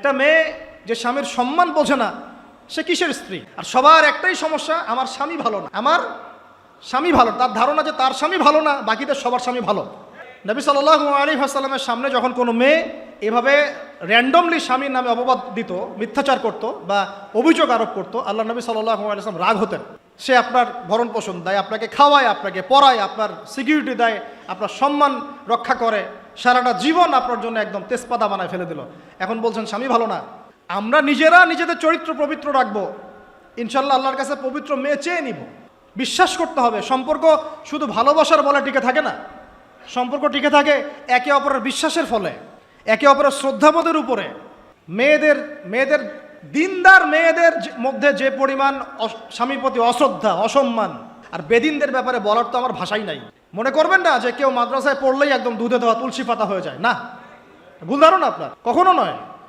একটা মেয়ে যে স্বামীর সম্মান বোঝে না, সে কিসের স্ত্রী? আর সবার একটাই সমস্যা, আমার স্বামী ভালো না। আমার স্বামী ভালো তার ধারণা যে তার স্বামী ভালো না, বাকিদের সবার স্বামী ভালো। নবী সাল্লাহ আলী সামনে যখন কোনো মেয়ে এভাবে র্যান্ডমলি স্বামীর নামে অপবাদ দিত, মিথ্যাচার করত বা অভিযোগ আরোপ করত, আল্লাহ নবী সাল্লাহ রাগ হতেন। সে আপনার ভরণ পোষণ দেয়, আপনাকে খাওয়ায়, আপনাকে পড়ায়, আপনার সিকিউরিটি দেয়, আপনার সম্মান রক্ষা করে। সারাটা জীবন আপনার জন্য একদম তেজপাতা বানায় ফেলে দিল। এখন বলছেন, স্বামী, ভালো না। আমরা নিজেরা নিজেদের চরিত্র পবিত্র রাখব। ইনশাল্লাহ আল্লাহর কাছে পবিত্র মেয়ে চেয়ে নিব। বিশ্বাস করতে হবে, সম্পর্ক শুধু ভালোবাসার বলে টিকে থাকে না। সম্পর্ক টিকে থাকে একে অপরের বিশ্বাসের ফলে, একে অপরের শ্রদ্ধাবোধের উপরে। মেয়েদের মেয়েদের, দিনদার মেয়েদের মধ্যে যে পরিমাণ স্বামীর প্রতি অশ্রদ্ধা, অসম্মান, আর বেদিনদের ব্যাপারে বলার তো আমার ভাষাই নাই। মনে করবেন না যে কেউ মাদ্রাসায় পড়লেই একদম দুধে দেওয়া তুলসী পাতা হয়ে যায়। না। ভুল ধারণা আপনার। কখনো নয়।